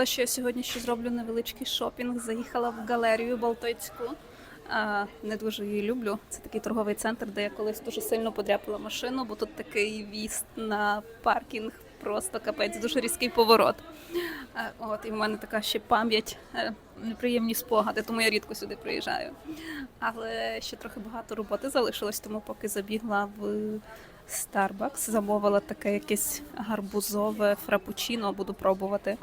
планувала, що я сьогодні ще зроблю невеличкий шопінг. Заїхала в галерію Балтойську. Не дуже її люблю. Це такий торговий центр, де я колись дуже сильно подряпала машину, бо тут такий в'їзд на паркінг, просто капець, дуже різкий поворот. От, і в мене така ще пам'ять, е, неприємні спогади, тому я рідко сюди приїжджаю. Але ще трохи багато роботи залишилось, тому поки забігла в Starbucks, замовила таке якесь гарбузове фрапучино, буду пробувати.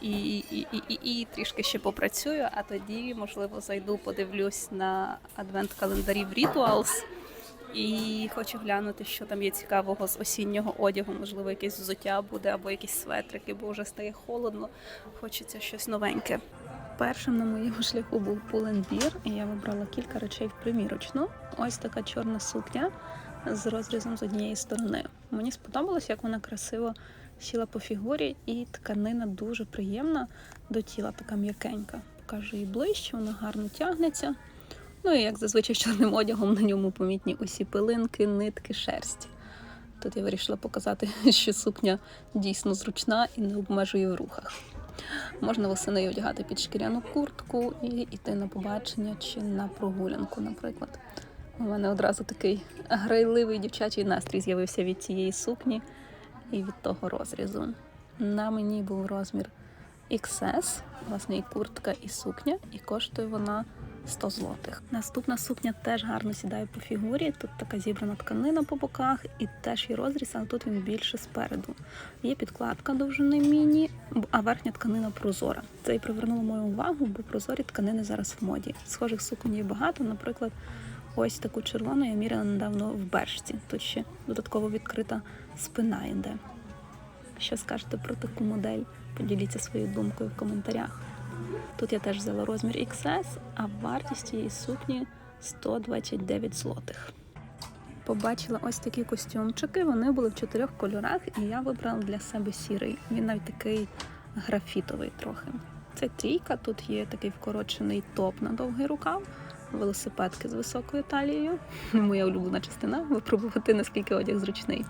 І, і, і, і, і трішки ще попрацюю, а тоді, можливо, зайду, подивлюсь на адвент-календарів Rituals. І хочу глянути, що там є цікавого з осіннього одягу. Можливо, якесь взуття буде або якісь светрики, бо вже стає холодно. Хочеться щось новеньке. Першим на моєму шляху був Pull&Bear, і я вибрала кілька речей в примірочну. Ось така чорна сукня з розрізом з однієї сторони. Мені сподобалось, як вона красиво сіла по фігурі, і тканина дуже приємна до тіла, така м'якенька. Покажу її ближче, вона гарно тягнеться. Ну і як зазвичай чорним одягом на ньому помітні усі пилинки, нитки, шерсть. Тут я вирішила показати, що сукня дійсно зручна і не обмежує в рухах. Можна восени одягати під шкіряну куртку і йти на побачення чи на прогулянку, наприклад. У мене одразу такий грайливий дівчачий настрій з'явився від цієї сукні і від того розрізу. На мені був розмір XS, власне, і куртка, і сукня, і коштує вона 100 злотих. Наступна сукня теж гарно сідає по фігурі. Тут така зібрана тканина по боках, і теж є розріз, але тут він більше спереду. Є підкладка довжини міні, а верхня тканина прозора. Це і привернуло мою увагу, бо прозорі тканини зараз в моді. Схожих суконь є багато, наприклад. Ось таку червону я міряла недавно в бершці. Тут ще додатково відкрита спина йде. Що скажете про таку модель? Поділіться своєю думкою в коментарях. Тут я теж взяла розмір XS, а вартість цієї сукні 129 злотих. Побачила ось такі костюмчики. Вони були в чотирьох кольорах, і я вибрала для себе сірий. Він навіть такий графітовий трохи. Це трійка. Тут є такий вкорочений топ на довгий рукав, велосипедки з високою талією. Моя улюблена частина випробувати, наскільки одяг зручний.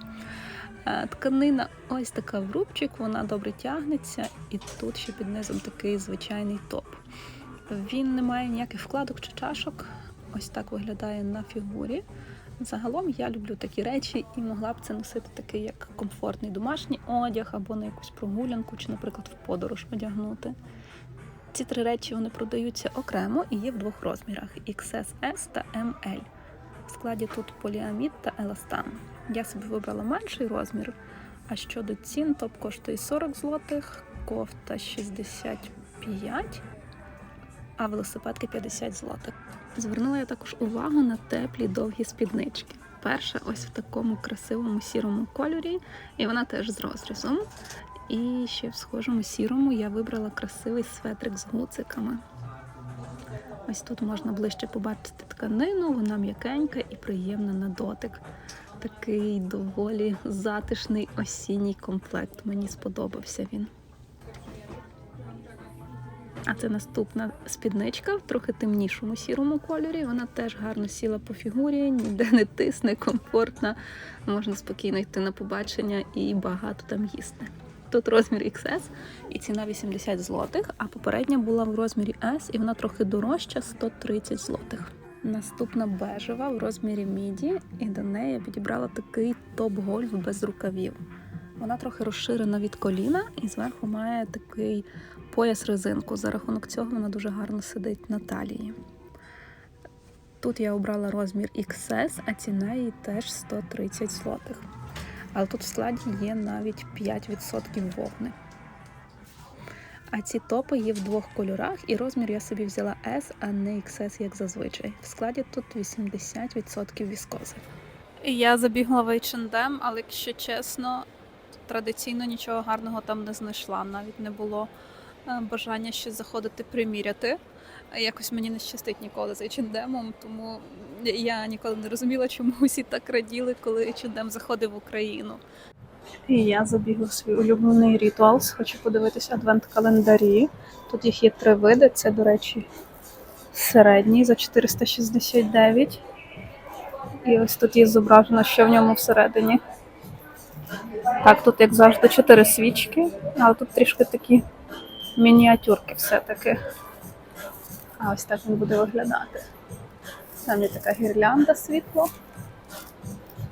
Е, Тканина ось така в рубчик, вона добре тягнеться, і тут ще під низом такий звичайний топ. Він не має ніяких вкладок чи чашок. Ось так виглядає на фігурі. Загалом я люблю такі речі і могла б це носити такий як комфортний домашній одяг або на якусь прогулянку, чи, наприклад, в подорож одягнути. Ці три речі вони продаються окремо і є в двох розмірах: XSS та ML. В складі тут поліамід та еластан. Я собі вибрала менший розмір. А щодо цін, топ коштує 40 злотих, кофта 65, а велосипедки 50 злотих. Звернула я також увагу на теплі довгі спіднички. Перша ось в такому красивому сірому кольорі, і вона теж з розрізом. І ще в схожому сірому я вибрала красивий светрик з гуциками. Ось тут можна ближче побачити тканину, вона м'якенька і приємна на дотик. Такий доволі затишний осінній комплект. Мені сподобався він. А це наступна спідничка в трохи темнішому сірому кольорі. Вона теж гарно сіла по фігурі, ніде не тисне, комфортна. Можна спокійно йти на побачення і багато там їсти. Тут розмір XS і ціна 80 злотих, а попередня була в розмірі S і вона трохи дорожча 130 злотих. Наступна бежева в розмірі міді, і до неї я підібрала такий топ-гольф без рукавів. Вона трохи розширена від коліна і зверху має такий пояс резинку. За рахунок цього вона дуже гарно сидить на талії. Тут я обрала розмір XS, а ціна її теж 130 злотих. Але тут в складі є навіть 5% вовни. А ці топи є в двох кольорах, і розмір я собі взяла S, а не XS, як зазвичай. В складі тут 80% віскози. Я забігла в H&M, але якщо чесно, традиційно нічого гарного там не знайшла. Навіть не було е, бажання ще заходити приміряти. Якось мені не щастить ніколи з H&M, тому я ніколи не розуміла, чому усі так раділи, коли H&M заходив в Україну. І я забігла в свій улюблений Rituals. Хочу подивитися адвент-календарі. Тут їх є три види. Це, до речі, середній за 469. І ось тут є зображено, що в ньому всередині. Так, тут, як завжди, чотири свічки, але тут трішки такі мініатюрки все-таки. А ось так він буде виглядати. Там є така гірлянда світло.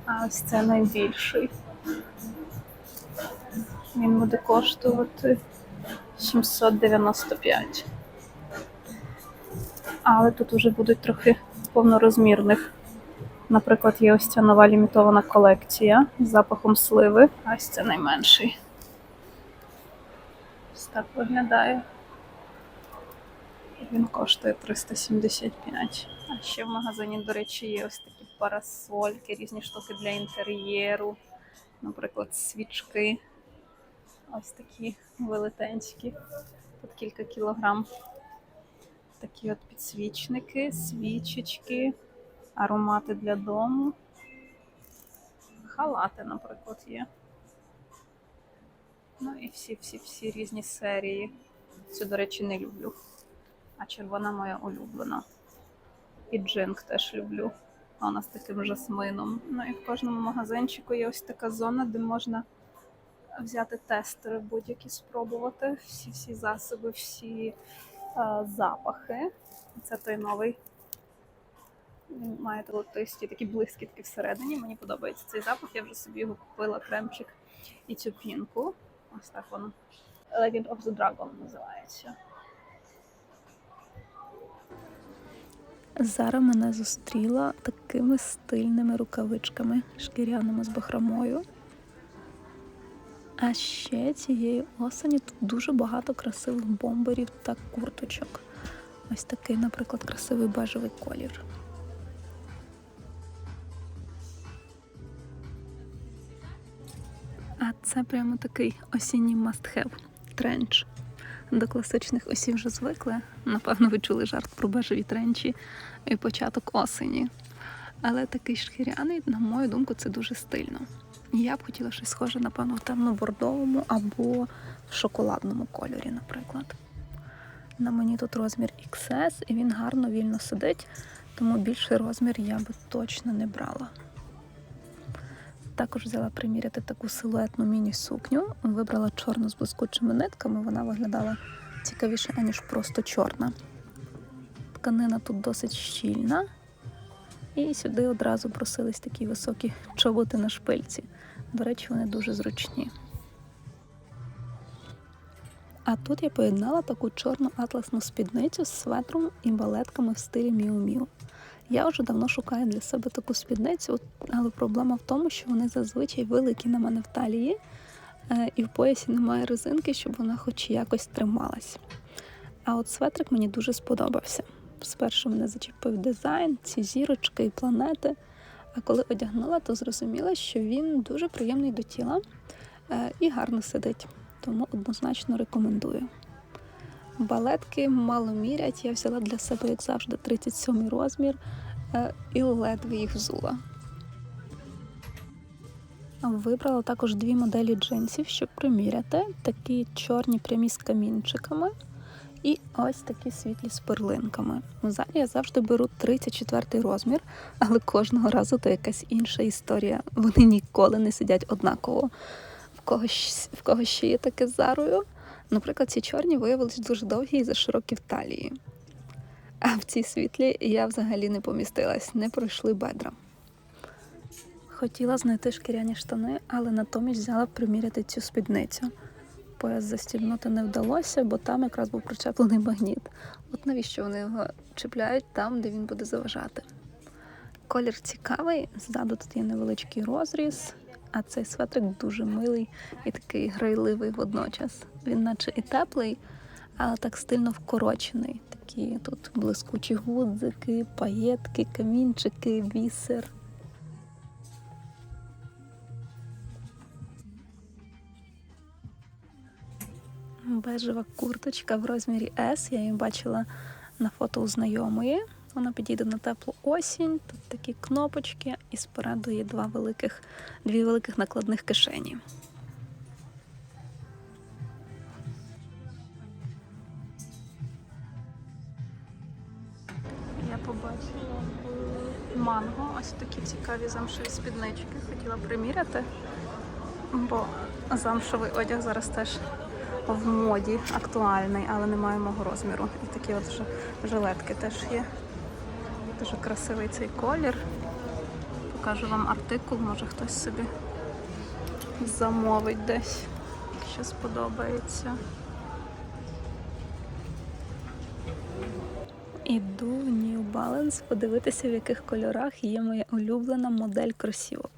А ось це найбільший. Він буде коштувати 795. Але тут вже будуть трохи повнорозмірних. Наприклад, є ось ця нова лімітована колекція з запахом сливи. А ось це найменший. Ось так виглядає. Він коштує 375. А ще в магазині, до речі, є ось такі парасольки, різні штуки для інтер'єру, наприклад, свічки. Ось такі велетенські, тут кілька кілограм. Такі от підсвічники, свічечки, аромати для дому. Халати, наприклад, є. Ну і всі-всі-всі різні серії. Цю, до речі, не люблю. А червона моя улюблена. І джинк теж люблю. Вона з таким жасмином. Ну і в кожному магазинчику є ось така зона, де можна взяти тестери будь-які спробувати. Всі всі засоби, всі е, запахи. Це той новий. Він має золотисті такі блискітки всередині. Мені подобається цей запах. Я вже собі його купила кремчик і цю пінку. Ось так воно. Legend of the Dragon називається. Зара мене зустріла такими стильними рукавичками, шкіряними з бахромою. А ще цієї осені тут дуже багато красивих бомберів та курточок. Ось такий, наприклад, красивий бежевий колір. А це прямо такий осінній must-have тренч. До класичних осінь вже звикли. Напевно, ви чули жарт про бежеві тренчі і початок осені. Але такий шкіряний, на мою думку, це дуже стильно. Я б хотіла щось схоже, напевно, в темно-бордовому або в шоколадному кольорі, наприклад. На мені тут розмір XS, і він гарно вільно сидить, тому більший розмір я би точно не брала. Також взяла приміряти таку силуетну міні-сукню. Вибрала чорну з блискучими нитками, вона виглядала цікавіше, аніж просто чорна. Тканина тут досить щільна, і сюди одразу просились такі високі чоботи на шпильці. До речі, вони дуже зручні. А тут я поєднала таку чорну атласну спідницю з светром і балетками в стилі Міу-Міу. Я вже давно шукаю для себе таку спідницю, але проблема в тому, що вони зазвичай великі на мене в талії, е, і в поясі немає резинки, щоб вона хоч якось трималась. А от светрик мені дуже сподобався. Спершу мене зачепив дизайн, ці зірочки і планети. А коли одягнула, то зрозуміла, що він дуже приємний до тіла е, і гарно сидить. Тому однозначно рекомендую. Балетки мало мірять. Я взяла для себе, як завжди, 37 розмір е, і ледве їх взула. Вибрала також дві моделі джинсів, щоб приміряти. Такі чорні прямі з камінчиками. І ось такі світлі з перлинками. В залі я завжди беру 34 розмір, але кожного разу то якась інша історія. Вони ніколи не сидять однаково. В когось, в когось ще є таке зарою. Наприклад, ці чорні виявилися дуже довгі і заширокі в талії. А в цій світлі я взагалі не помістилась, не пройшли бедра. Хотіла знайти шкіряні штани, але натомість взяла приміряти цю спідницю. Пояс застібнути не вдалося, бо там якраз був причеплений магніт. От навіщо вони його чіпляють там, де він буде заважати. Колір цікавий, ззаду тут є невеличкий розріз, а цей светрик дуже милий і такий грайливий водночас. Він наче і теплий, але так стильно вкорочений. Такі тут блискучі гудзики, паєтки, камінчики, бісер. Бежева курточка в розмірі S. Я її бачила на фото у знайомої. Вона підійде на теплу осінь. Тут такі кнопочки, і спереду є два великих, дві великих накладних кишені. Я побачила манго ось такі цікаві замшеві спіднички. Хотіла приміряти, бо замшевий одяг зараз теж в моді актуальний, але немає мого розміру. І такі от жилетки теж є. Дуже красивий цей колір. Покажу вам артикул, може хтось собі замовить десь, якщо сподобається. Іду в New Balance подивитися, в яких кольорах є моя улюблена модель кросівок.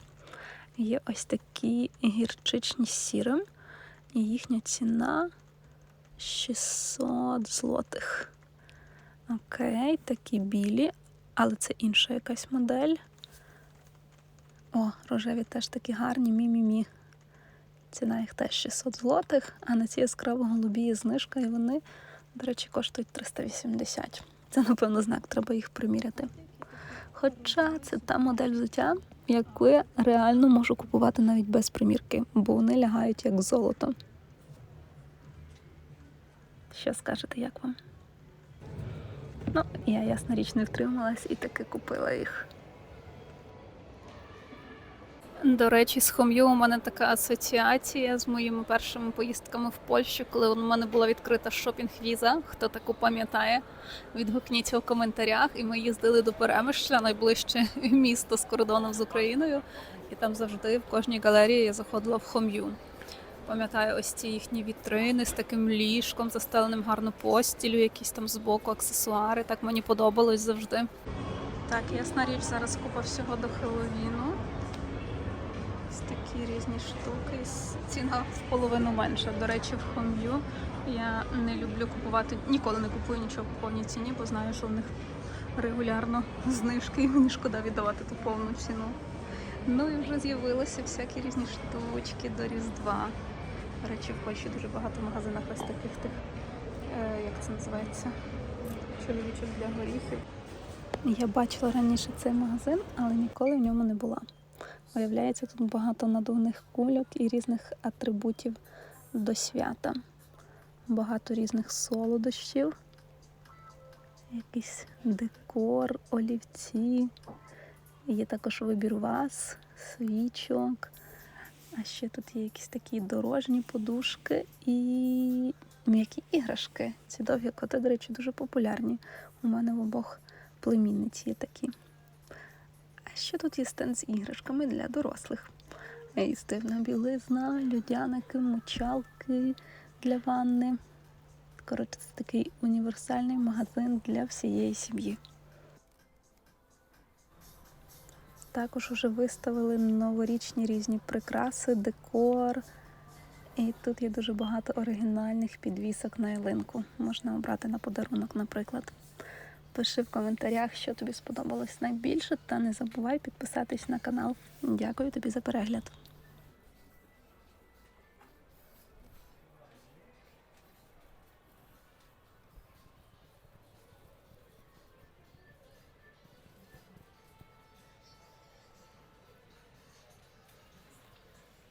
Є ось такі гірчичні з сірим, і їхня ціна 600 злотих. Окей, такі білі, але це інша якась модель. О, рожеві теж такі гарні, мі-мі-мі. Ціна їх теж 600 злотих, а на ці яскраво голубі є знижка, і вони, до речі, коштують 380. Це, напевно, знак, треба їх приміряти. Хоча це та модель взуття, яку я реально можу купувати навіть без примірки, бо вони лягають як золото. Що скажете, як вам? Я ясна річ не втрималась і таки купила їх. До речі, з Хом'ю у мене така асоціація з моїми першими поїздками в Польщу, коли у мене була відкрита шопінг-віза. Хто таку пам'ятає, відгукніться в коментарях. І ми їздили до Перемишля, найближче місто з кордоном з Україною. І там завжди в кожній галерії я заходила в Хом'ю. Пам'ятаю ось ці їхні вітрини з таким ліжком, застеленим гарно постілю, якісь там збоку аксесуари. Так мені подобалось завжди. Так, ясна річ, зараз купа всього до Хеллоуіну. Ось такі різні штуки. Ціна в половину менша. До речі, в Хом'ю я не люблю купувати, ніколи не купую нічого по повній ціні, бо знаю, що в них регулярно знижки і мені шкода віддавати ту повну ціну. Ну і вже з'явилися всякі різні штучки до Різдва. До речі, в Польщі дуже багато в магазинах ось таких тих, е, як це називається, чоловічок для горіхів. Я бачила раніше цей магазин, але ніколи в ньому не була. Виявляється, тут багато надувних кульок і різних атрибутів до свята. Багато різних солодощів, якийсь декор, олівці. Є також вибір ваз, свічок. А ще тут є якісь такі дорожні подушки і м'які іграшки. Ці довгі коти, до речі, дуже популярні. У мене в обох племінниць є такі. А ще тут є стенд з іграшками для дорослих. Істивна білизна, людяники, мочалки для ванни. Коротше, це такий універсальний магазин для всієї сім'ї. Також вже виставили новорічні різні прикраси, декор. І тут є дуже багато оригінальних підвісок на ялинку. Можна обрати на подарунок, наприклад. Пиши в коментарях, що тобі сподобалось найбільше, та не забувай підписатись на канал. Дякую тобі за перегляд.